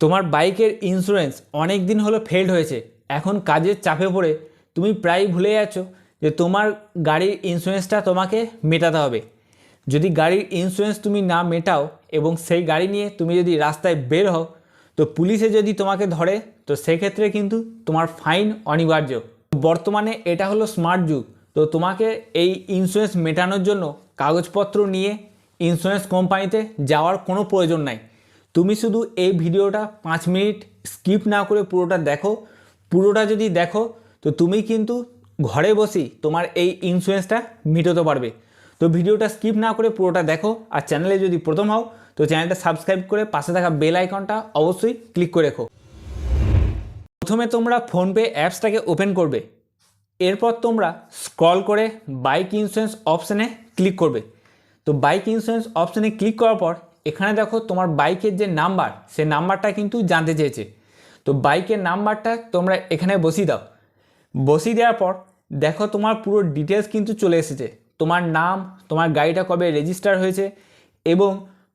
তোমার বাইকের ইন্স্যুরেন্স অনেক দিন হলো ফেল্ড হয়েছে। এখন কাজের চাপে পড়ে তুমি প্রায় ভুলে যাচ্ছ যে তোমার গাড়ির ইন্স্যুরেন্সটা তোমাকে মেটাতে হবে। যদি গাড়ির ইন্স্যুরেন্স তুমি না মেটাও এবং সেই গাড়ি নিয়ে তুমি যদি রাস্তায় বের হও, তো পুলিশে যদি তোমাকে ধরে, তো সেক্ষেত্রে কিন্তু তোমার ফাইন অনিবার্য। বর্তমানে এটা হলো স্মার্ট যুগ, তো তোমাকে এই ইন্স্যুরেন্স মেটানোর জন্য কাগজপত্র নিয়ে ইন্স্যুরেন্স কোম্পানিতে যাওয়ার কোনো প্রয়োজন নাই। তুমি শুধু এই ভিডিওটা পাঁচ মিনিট স্কিপ না করে পুরোটা দেখো। পুরোটা যদি দেখো, তো তুমি কিন্তু ঘরে বসেই তোমার এই ইন্স্যুরেন্সটা মিটাতে পারবে। তো ভিডিওটা স্কিপ না করে পুরোটা দেখো আর চ্যানেলে যদি প্রথম হও, তো চ্যানেলটা সাবস্ক্রাইব করে পাশে থাকা বেল আইকনটা অবশ্যই ক্লিক করে রেখো। প্রথমে তোমরা ফোনপে অ্যাপসটাকে ওপেন করবে। এরপর তোমরা স্ক্রল করে বাইক ইন্স্যুরেন্স অপশানে ক্লিক করবে। তো বাইক ইন্স্যুরেন্স অপশানে ক্লিক করার পর এখানে দেখো তোমার বাইকের যে নাম্বার, সে নাম্বারটা কিন্তু জানতে চেয়েছে। তো বাইকের নাম্বারটা তোমরা এখানে বসিয়ে দাও। বসিয়ে দেওয়ার পর দেখো তোমার পুরো ডিটেলস কিন্তু চলে এসেছে। তোমার নাম, তোমার গাড়িটা কবে রেজিস্টার হয়েছে এবং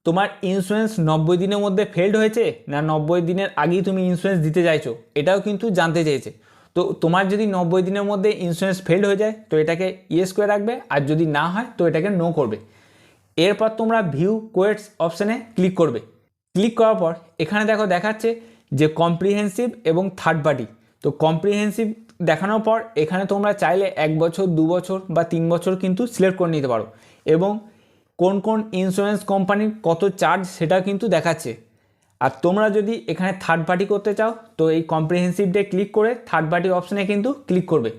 তোমার ইন্স্যুরেন্স নব্বই দিনের মধ্যে ফেল্ড হয়েছে না নব্বই দিনের আগেই তুমি ইন্স্যুরেন্স দিতে চাইছো, এটাও কিন্তু জানতে চেয়েছে। তো তোমার যদি নব্বই দিনের মধ্যে ইন্স্যুরেন্স ফেল্ড হয়ে যায়, তো এটাকে ইয়েস করে রাখবে আর যদি না হয়, তো এটাকে নো করবে। এরপর তোমরা ভিউ কোয়েটস অপশানে ক্লিক করবে। ক্লিক করার পর এখানে দেখো দেখাচ্ছে যে কম্প্রিহেন্সিভ এবং থার্ড পার্টি তো কম্প্রিহেন্সিভ দেখানোর পর এখানে তোমরা চাইলে এক বছর, দু বছর বা তিন বছর কিন্তু সিলেক্ট করে নিতে পারো। এবং কোন কোন ইন্স্যুরেন্স কোম্পানির কত চার্জ সেটা কিন্তু দেখাচ্ছে। আর তোমরা যদি এখানে থার্ড পার্টি করতে চাও, তো এই কম্প্রিহেন্সিভ ডে ক্লিক করে থার্ড পার্টি অপশানে কিন্তু ক্লিক করবে।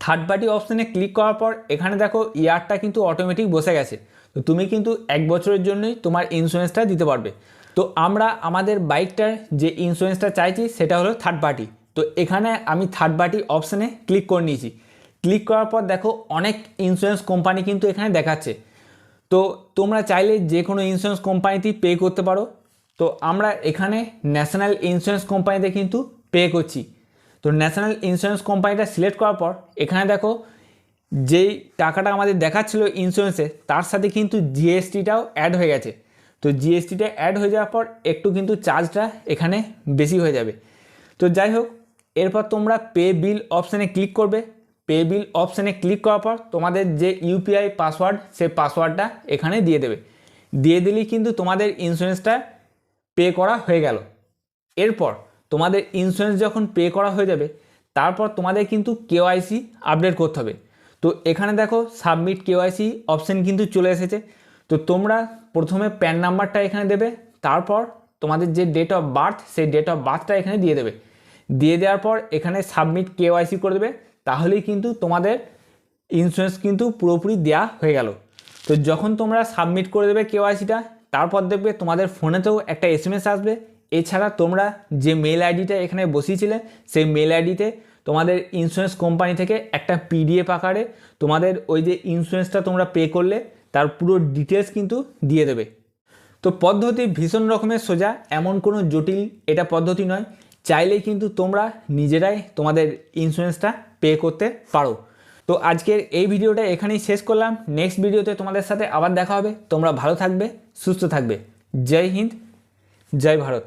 থার্ড পার্টি অপশানে ক্লিক করার পর এখানে দেখো ইয়ারটা কিন্তু অটোমেটিক বসে গেছে। তো তুমি কিন্তু এক বছরের জন্যই তোমার ইন্স্যুরেন্সটা দিতে পারবে। তো আমরা আমাদের বাইকটার যে ইন্স্যুরেন্সটা চাইছি, সেটা হলো থার্ড পার্টি তো এখানে আমি থার্ড পার্টি অপশানে ক্লিক করে নিয়েছি। ক্লিক করার পর দেখো অনেক ইন্স্যুরেন্স কোম্পানি কিন্তু এখানে দেখাচ্ছে। তো তোমরা চাইলে যে কোনো ইন্স্যুরেন্স কোম্পানিতেই পে করতে পারো। তো আমরা এখানে ন্যাশনাল ইন্স্যুরেন্স কোম্পানিতে কিন্তু পে করছি। তো ন্যাশনাল ইন্স্যুরেন্স কোম্পানিটা সিলেক্ট করার পর, এখানে দেখো যেই টাকাটা আমাদের দেখাচ্ছিল ইন্স্যুরেন্সে তার সাথে কিন্তু জিএসটিটাও অ্যাড হয়ে গেছে। তো জিএসটিটা অ্যাড হয়ে যাওয়ার পর একটু কিন্তু চার্জটা এখানে বেশি হয়ে যাবে। তো যাই হোক, এরপর তোমরা পে বিল অপশানে ক্লিক করবে। পে বিল অপশানে ক্লিক করার পর তোমাদের যে ইউপিআই পাসওয়ার্ড সে পাসওয়ার্ডটা এখানে দিয়ে দেবে। দিয়ে দিলেই কিন্তু তোমাদের ইন্স্যুরেন্সটা পে করা হয়ে গেল। এরপর তোমাদের ইন্স্যুরেন্স যখন পে করা হয়ে যাবে, তারপর তোমাদের কিন্তু কেওআইসি আপডেট করতে হবে। তো এখানে দেখো সাবমিট কেওয়াইসি অপশান কিন্তু চলে এসেছে। তো তোমরা প্রথমে প্যান নাম্বারটা এখানে দেবে, তারপর তোমাদের যে ডেট অফ বার্থ সেই ডেট অফ বার্থটা এখানে দিয়ে দেবে। দিয়ে দেওয়ার পর এখানে সাবমিট কেওআইসি করে দেবে, তাহলেই কিন্তু তোমাদের ইন্স্যুরেন্স কিন্তু পুরোপুরি দেওয়া হয়ে গেল। তো যখন তোমরা সাবমিট করে দেবে কেওআইসিটা তারপর দেখবে তোমাদের ফোনেতেও একটা এসএমএস আসবে। এছাড়া তোমরা যে মেল আইডিটা এখানে বসিয়েছিলে, সেই মেল আইডিতে তোমাদের ইন্স্যুরেন্স কোম্পানি থেকে একটা পিডিএফ আকারে তোমাদের ওই যে ইন্স্যুরেন্সটা তোমরা পে করলে তার পুরো ডিটেলস কিন্তু দিয়ে দেবে। তো পদ্ধতি ভীষণ রকমের সোজা, এমন কোনো জটিল এটা পদ্ধতি নয়। চাইলেই কিন্তু তোমরা নিজেরাই তোমাদের ইন্স্যুরেন্সটা পে করতে পারো। তো আজকের এই ভিডিওটা এখানেই শেষ করলাম। নেক্সট ভিডিওতে তোমাদের সাথে আবার দেখা হবে। তোমরা ভালো থাকবে, সুস্থ থাকবে। জয় হিন্দ, জয় ভারত।